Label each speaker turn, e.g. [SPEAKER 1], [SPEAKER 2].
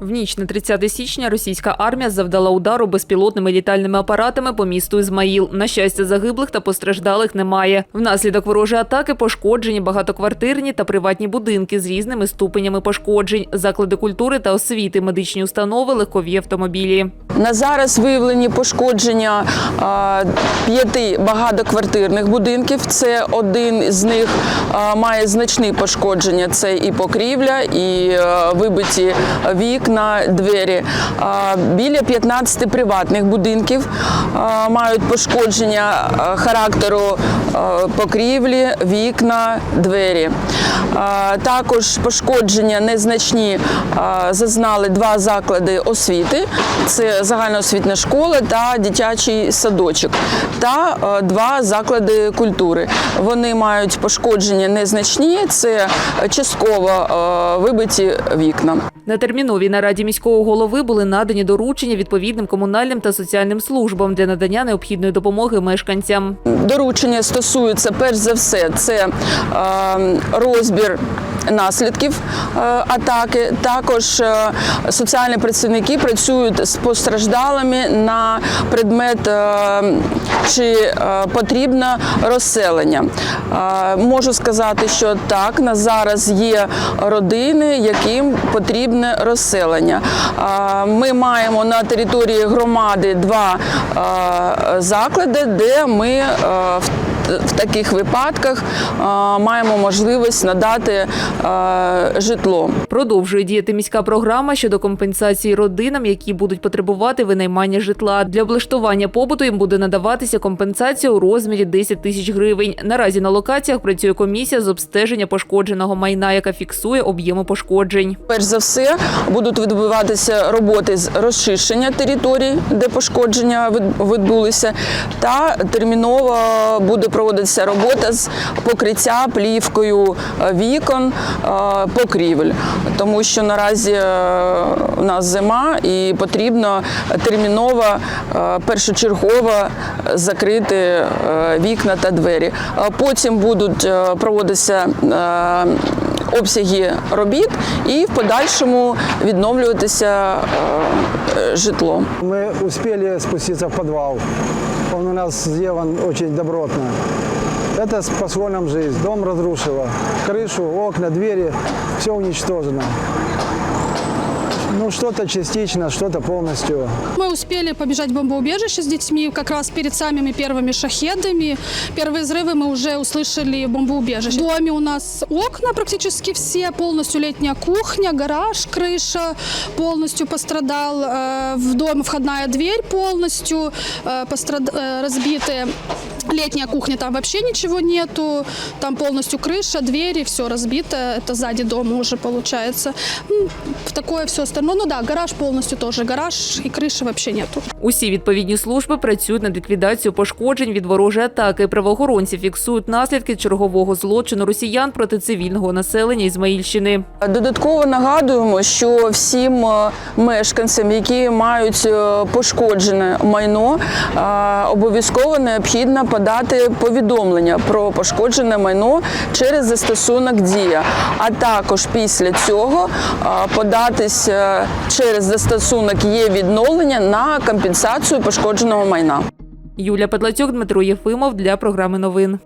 [SPEAKER 1] В ніч на 30 січня російська армія завдала удару безпілотними літальними апаратами по місту Ізмаїл. На щастя, загиблих та постраждалих немає. Внаслідок ворожої атаки пошкоджені багатоквартирні та приватні будинки з різними ступенями пошкоджень, заклади культури та освіти, медичні установи, легкові автомобілі.
[SPEAKER 2] На зараз виявлені пошкодження п'яти багатоквартирних будинків. Це один з них має значні пошкодження. Це і покрівля, і вибиті вікна, двері. Біля 15 приватних будинків мають пошкодження характеру покрівлі, вікна, двері. Також пошкодження незначні зазнали два заклади освіти. Це загальноосвітня школа та дитячий садочок, та два заклади культури. Вони мають пошкодження незначні, це частково вибиті вікна.
[SPEAKER 1] На терміновій нараді міського голови були надані доручення відповідним комунальним та соціальним службам для надання необхідної допомоги мешканцям.
[SPEAKER 2] Доручення стосуються перш за все це розбір наслідків е, атаки. Також е, соціальні працівники працюють з постраждалими на предмет, е, чи е, потрібно розселення. Можу сказати, що так, на зараз є родини, яким потрібне розселення. Ми маємо на території громади два заклади, де ми в в таких випадках е, маємо можливість надати е, житло.
[SPEAKER 1] Продовжує діяти міська програма щодо компенсації родинам, які будуть потребувати винаймання житла. Для облаштування побуту їм буде надаватися компенсація у розмірі 10 тисяч гривень. Наразі на локаціях працює комісія з обстеження пошкодженого майна, яка фіксує об'єми пошкоджень.
[SPEAKER 2] Перш за все будуть відбуватися роботи з розчищення територій, де пошкодження від- відбулися, та терміново буде проводитися робота з покриття плівкою е, вікон, е, покрівель, тому що наразі е, у нас зима і потрібно терміново першочергово закрити вікна та двері. Потім будуть проводитися обсяги робіт і в подальшому відновлюватися е, житло.
[SPEAKER 3] Мы успели спуститься в подвал. Он у нас сделан очень добротно. Это спасло нам жизнь. Дом разрушило. Крышу, окна, двери, все уничтожено. Ну, что-то частично, что-то полностью.
[SPEAKER 4] Мы успели побежать в бомбоубежище с детьми как раз перед самыми первыми шахедами. Первые взрывы мы уже услышали в бомбоубежище. В доме у нас окна практически все, полностью летняя кухня, гараж, крыша полностью пострадал. Э, В доме входная дверь полностью э, пострад- э, разбитая. Летняя кухня, там вообще ничего нету. Там полностью крыша, двери, все разбито. Это сзади дома уже получается. М, Такое все остальное. Ну да, гараж полностью тоже. Гараж и крыши вообще нету.
[SPEAKER 1] Усі відповідні служби працюють над ліквідацією пошкоджень від ворожої атаки. Правоохоронці фіксують наслідки чергового злочину росіян проти цивільного населення Ізмаїльщини.
[SPEAKER 2] Додатково нагадуємо, що всім е, мешканцям, які мають е, пошкоджене майно, е, обов'язково необхідно подати повідомлення про пошкоджене майно через застосунок Дія. А також після цього податися через застосунок є відновлення на компенсацію пошкодженого майна.
[SPEAKER 1] Юлія Петлацюк, Дмитро Єфимов для програми новин.